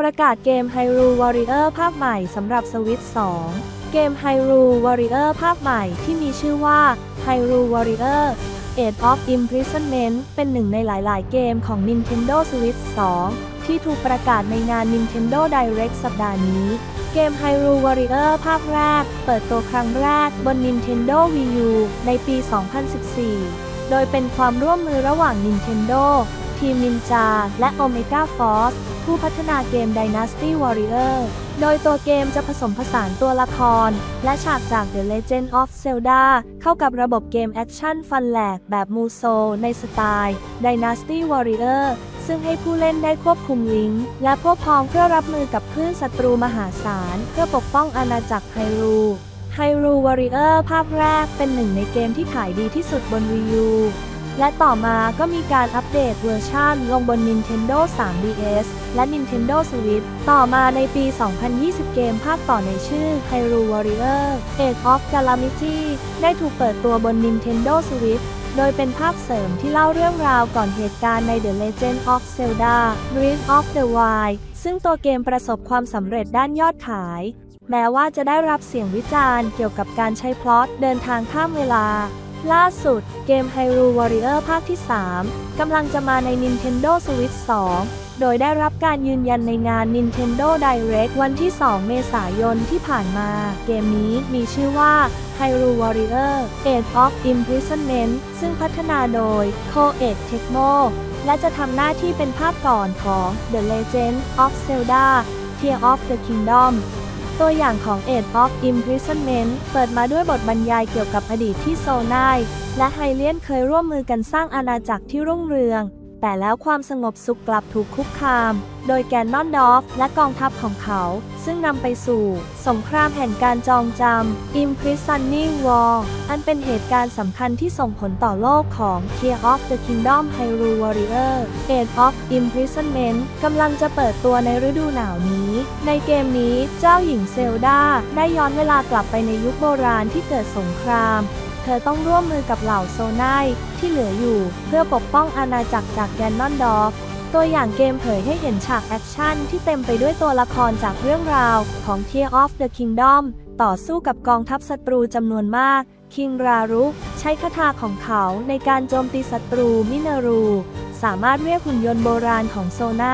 ประกาศเกม Hyrule Warrior ภาคใหม่สำหรับ Switch 2 เกม Hyrule Warrior ภาคใหม่ที่มีชื่อว่า Hyrule Warrior Age of Imprisonment เป็นหนึ่งในหลาย ๆ เกมของ Nintendo Switch 2 ที่ถูกประกาศในงาน Nintendo Direct สัปดาห์นี้ เกม Hyrule Warrior ภาคแรก เปิดตัวครั้งแรกบน Nintendo Wii U ในปี 2014 โดยเป็นความร่วมมือระหว่าง Nintendo ทีม Ninja และ Omega Force ผู้พัฒนาเกม Dynasty Warrior โดยตัวเกมจะผสมผสานตัวละคร และฉากจาก The Legend of Zelda เข้ากับระบบเกมแอคชั่นฟันแหลกแบบมูโซในสไตล์ Dynasty Warrior ซึ่งให้ผู้เล่นได้ควบคุมลิงก์และพวกพ้องเพื่อรับมือกับคลื่นศัตรูมหาศาล เพื่อปกป้องอาณาจักรไฮรู Hyrule Warrior ภาคแรกเป็นหนึ่งในเกมที่ขายดีที่สุดบน Wii U และต่อมาก็มีการอัปเดตเวอร์ชันลงบน Nintendo 3DS และ Nintendo Switch ต่อมาในปี 2020 เกมภาคต่อในชื่อ Hyrule Warrior Age of Calamity ได้ถูกเปิดตัวบน Nintendo Switch โดยเป็นภาคเสริมที่เล่าเรื่องราวก่อนเหตุการณ์ใน The Legend of Zelda Breath of the Wild ซึ่งตัวเกมประสบความสำเร็จด้านยอดขาย แม้ว่าจะได้รับเสียงวิจารณ์เกี่ยวกับการใช้พล็อตเดินทางข้ามเวลา ล่าสุด เกม Hyrule Warrior ภาคที่ 3 กำลังจะมาใน Nintendo Switch 2 โดยได้รับการยืนยันในงาน Nintendo Direct วันที่ 2 เมษายนที่ผ่านมา เกมนี้มีชื่อว่า Hyrule Warrior Age of Imprisonment ซึ่งพัฒนาโดย Koei Tecmo และจะทำหน้าที่เป็นภาคก่อนของ The Legend of Zelda Tears of the Kingdom ตัวอย่างของ Age of Imprisonment เปิดมาด้วยบทบรรยายเกี่ยวกับอดีตที่โซนายและไฮเลียนเคยร่วมมือกันสร้างอาณาจักรที่รุ่งเรือง แต่แล้วความสงบสุขกลับถูกคุกคาม โดยแกนนอนดอฟและกองทัพของเขา ซึ่งนำไปสู่ สงครามแห่งการจองจำ Imprisoning War อันเป็นเหตุการณ์สำคัญที่ส่งผลต่อโลกของ Tear of the Kingdom Hyrule Warrior Age of Imprisonment กำลังจะเปิดตัวในฤดูหนาวนี้ ในเกมนี้เจ้าหญิงเซลดาได้ย้อนเวลากลับไปในยุคโบราณที่เกิดสงคราม ธอต้องร่วมมือกับเหล่าโซไนที่เหลืออยู่ เพื่อปกป้องอาณาจักรจากแกนนอนดอฟตัวอย่างเกมเผยให้เห็นฉากแอคชั่นที่เต็มไปด้วยตัวละครจากเรื่องราวของ Tear of the Kingdom ต่อสู้กับกองทัพศัตรูจำนวนมาก คิงรารุใช้คาถาของเขาในการโจมตีศัตรูมินารู สามารถเรียกหุ่นยนต์โบราณของโซไน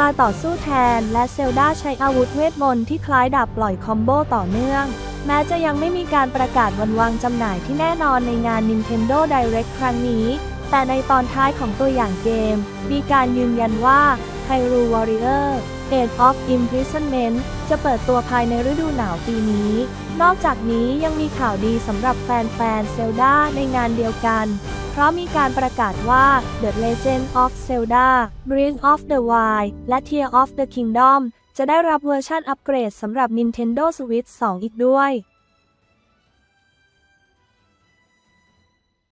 มาต่อสู้แทน และเซลดาใช้อาวุธเวทมนต์ที่คล้ายดาบปล่อยคอมโบต่อเนื่อง แม้จะยังไม่มีการประกาศวันวางจำหน่ายที่แน่นอนในงาน Nintendo Direct ครั้งนี้ แต่ในตอนท้ายของตัวอย่างเกม มีการยืนยันว่า Hyrule Warrior Age of Imprisonment จะเปิดตัวภายในฤดูหนาวปีนี้ นอกจากนี้ยังมีข่าวดีสำหรับแฟนๆ Zelda ในงานเดียวกัน เพราะมีการประกาศว่า The Legend of Zelda Breath of the Wild และ Tears of the Kingdom จะได้รับเวอร์ชันอัปเกรดสำหรับ Nintendo Switch 2 อีกด้วย